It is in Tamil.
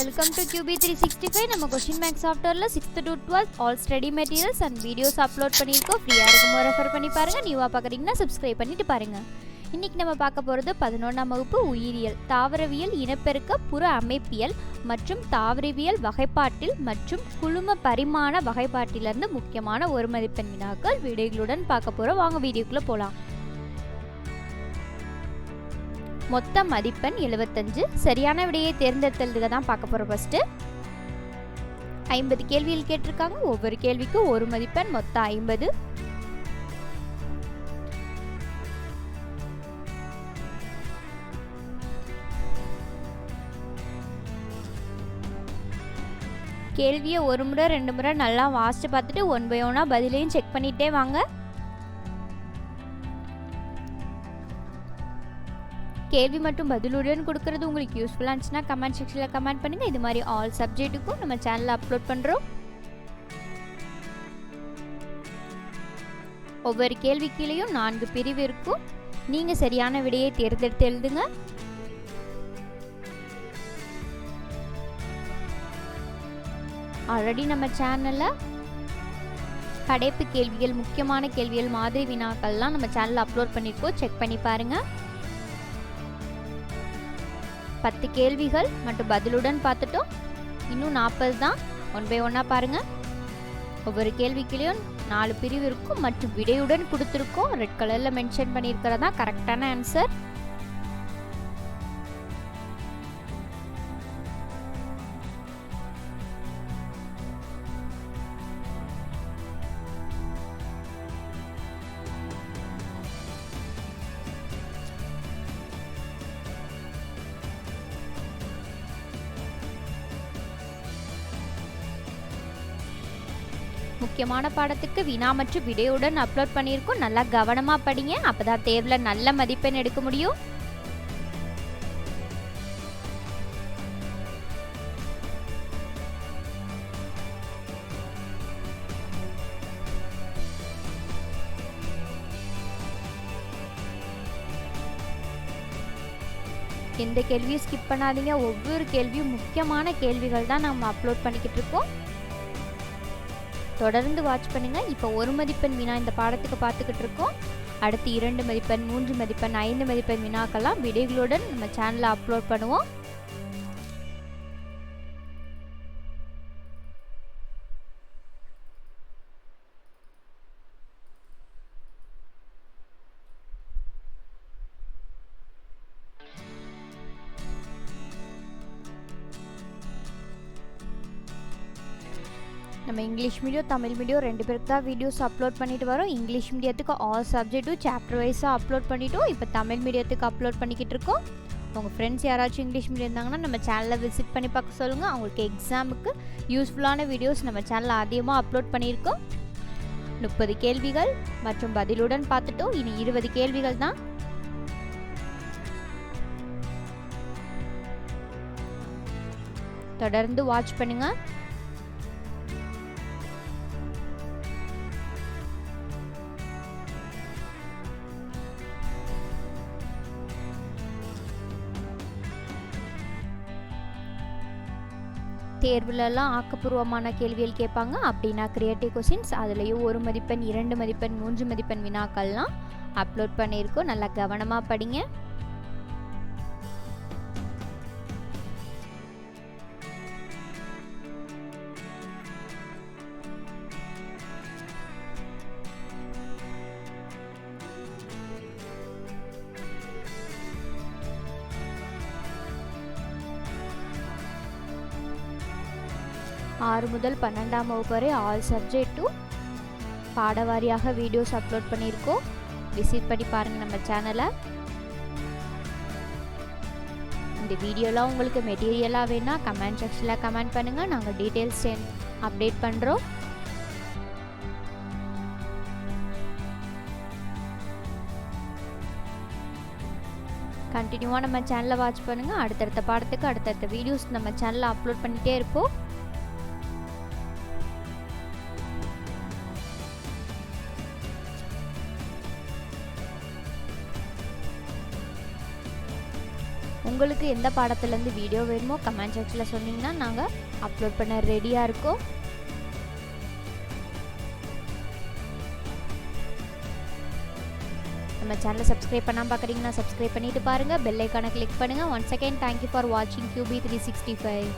Welcome to Q B three sixty five நம்ம கொஷின் மேக்ஸ் சாஃப்ட்வேரில் sixth to twelfth all study materials and videos upload பண்ணியிருக்கோம். ஃப்ரீயாக இருக்கும்போது ரெஃபர் பண்ணி பாருங்கள் நியூவாக பார்க்குறீங்கன்னா சப்ஸ்கிரைப் பண்ணிட்டு பாருங்கள் இன்றைக்கி நம்ம பார்க்க போகிறது பதினொன்றாம் வகுப்பு உயிரியல் தாவரவியல் இனப்பெருக்க புற அமைப்பியல் மற்றும் தாவரவியல் வகைப்பாட்டில் மற்றும் குழும பரிமாண வகைப்பாட்டிலிருந்து முக்கியமான ஒரு மதிப்பெண் வினாக்கள் வீடியோகளுடன் பார்க்க போகிறோம் வாங்க வீடியோக்குள்ளே போகலாம் மொத்த மதிப்பெண் எழுபத்தஞ்சு சரியான விடையை தேர்ந்தெடுத்ததுக்கு தான் பார்க்க போகிறோம் ஃபஸ்ட்டு ஐம்பது கேள்விகள் கேட்டிருக்காங்க. ஒவ்வொரு கேள்விக்கும் ஒரு மதிப்பெண் மொத்தம் ஐம்பது. கேள்வியை ஒரு முறை ரெண்டு முறை நல்லா வாசித்து பார்த்துட்டு ஒன் பை ஒன்னாக பதிலையும் செக் பண்ணிகிட்டே வாங்க. கேள்வி மற்றும் பதிலுடன் கொடுக்கறது உங்களுக்கு யூஸ்ஃபுல்லாக இருந்துச்சுன்னா கமெண்ட் செக்ஷனில் கமெண்ட் பண்ணுங்கள் இது மாதிரி ஆல் சப்ஜெக்ட்டுக்கும் நம்ம சேனலில் அப்லோட் பண்ணுறோம் ஒவ்வொரு கேள்வி கீழேயும் நான்கு பிரிவு இருக்கும். நீங்கள் சரியான விடையை தேர்ந்தெடுத்து எழுதுங்க. ஆல்ரெடி நம்ம சேனலில் படைப்பு கேள்விகள் முக்கியமான கேள்விகள் மாதிரி வினாக்கள்லாம் நம்ம சேனலில் அப்லோட் பண்ணியிருக்கோம். செக் பண்ணி பாருங்கள் பத்து கேள்விகள் மற்றும் பதிலுடன் பார்த்துட்டோம். இன்னும் நாற்பது தான். ஒன் பை ஒன்னாக பாருங்கள் ஒவ்வொரு கேள்விக்குள்ளேயும் நாலு பிரிவு இருக்கும் மற்றும் விடையுடன் கொடுத்துருக்கோம். ரெட் கலரில் மென்ஷன் பண்ணியிருக்கிறதா கரெக்டான ஆன்சர் முக்கியமான பாடத்துக்கு வினா மற்றும் விடையுடன் அப்லோட் பண்ணியிருக்கோம். நல்லா கவனமாக படிங்க. அப்போ தான் தேர்வில் நல்ல மதிப்பெண் எடுக்க முடியும். எந்த கேள்வியும் ஸ்கிப் பண்ணாதீங்க. ஒவ்வொரு கேள்வியும் முக்கியமான கேள்விகள் தான் நம்ம அப்லோட் பண்ணிக்கிட்டு இருக்கோம். தொடர்ந்து வாட்ச் பண்ணுங்கள் இப்போ ஒரு மதிப்பெண் வினா இந்த பாடத்துக்கு பார்த்துக்கிட்டு இருக்கோம். அடுத்து இரண்டு மதிப்பெண் மூன்று மதிப்பெண் ஐந்து மதிப்பெண் வினாக்கெல்லாம் விடைகளுடன் நம்ம சேனலில் அப்லோட் பண்ணுவோம். நம்ம இங்கிலீஷ் மீடியம் தமிழ் மீடியம் ரெண்டு பேருக்கு தான் வீடியோஸ் அப்லோட் பண்ணிட்டு வரோம். இங்கிலீஷ் மீடியத்துக்கு ஆல் சப்ஜெக்ட்டும் சாப்டர் வைஸாக அப்லோட் பண்ணிட்டோம். இப்போ தமிழ் மீடியத்துக்கு அப்லோட் பண்ணிக்கிட்டு இருக்கோம். உங்கள் ஃப்ரெண்ட்ஸ் யாராச்சும் இங்கிலீஷ் மீடியம் இருந்தாங்கன்னா நம்ம சேனலில் விசிட் பண்ணி பார்க்க சொல்லுங்கள் அவங்களுக்கு எக்ஸாமுக்கு யூஸ்ஃபுல்லான வீடியோஸ் நம்ம சேனலில் அதிகமாக அப்லோட் பண்ணியிருக்கோம். முப்பது கேள்விகள் மற்றும் பதிலுடன் பார்த்துட்டோம். இனி இருபது கேள்விகள் தான். தொடர்ந்து வாட்ச் பண்ணுங்கள் தேர்வுலலாம் ஆக்கப்பூர்வமான கேள்விகள் கேட்பாங்க. அப்படின்னா கிரியேட்டிவ் கொஷின்ஸ் அதுலேயும் ஒரு மதிப்பெண் இரண்டு மதிப்பெண் மூன்று மதிப்பெண் வினாக்கள்லாம் அப்லோட் பண்ணியிருக்கோம். நல்லா கவனமாக படிங்க. ஆறு முதல் பன்னெண்டாம் வகுப்பு வரை ஆல் சப்ஜெக்ட்டும் பாடவாரியாக வீடியோஸ் அப்லோட் பண்ணியிருக்கோம். விசிட் பண்ணி பாருங்கள் நம்ம சேனலை இந்த வீடியோலாம் உங்களுக்கு மெட்டீரியலாக வேணால் கமெண்ட் செக்ஷனில் கமெண்ட் பண்ணுங்கள் நாங்கள் டீட்டெயில்ஸ் அப்டேட் பண்ணுறோம் கண்டினியூவாக நம்ம சேனலை வாட்ச் பண்ணுங்கள் அடுத்தடுத்த பாடத்துக்கு அடுத்தடுத்த வீடியோஸ் நம்ம சேனலில் அப்லோட் பண்ணிகிட்டே இருப்போம். உங்களுக்கு எந்த பாடத்துலேருந்து வீடியோ வேணுமோ கமெண்ட் செக்ஷனில் சொன்னீங்கன்னா நாங்கள் அப்லோட் பண்ண ரெடியாக இருக்கோம். நம்ம சேனலை சப்ஸ்கிரைப் பண்ணாமல் பார்க்குறீங்கன்னா சப்ஸ்கிரைப் பண்ணிட்டு பாருங்கள் பெல் ஐக்கானை கிளிக் பண்ணுங்கள் one second thank you for வாட்சிங் Q B three sixty five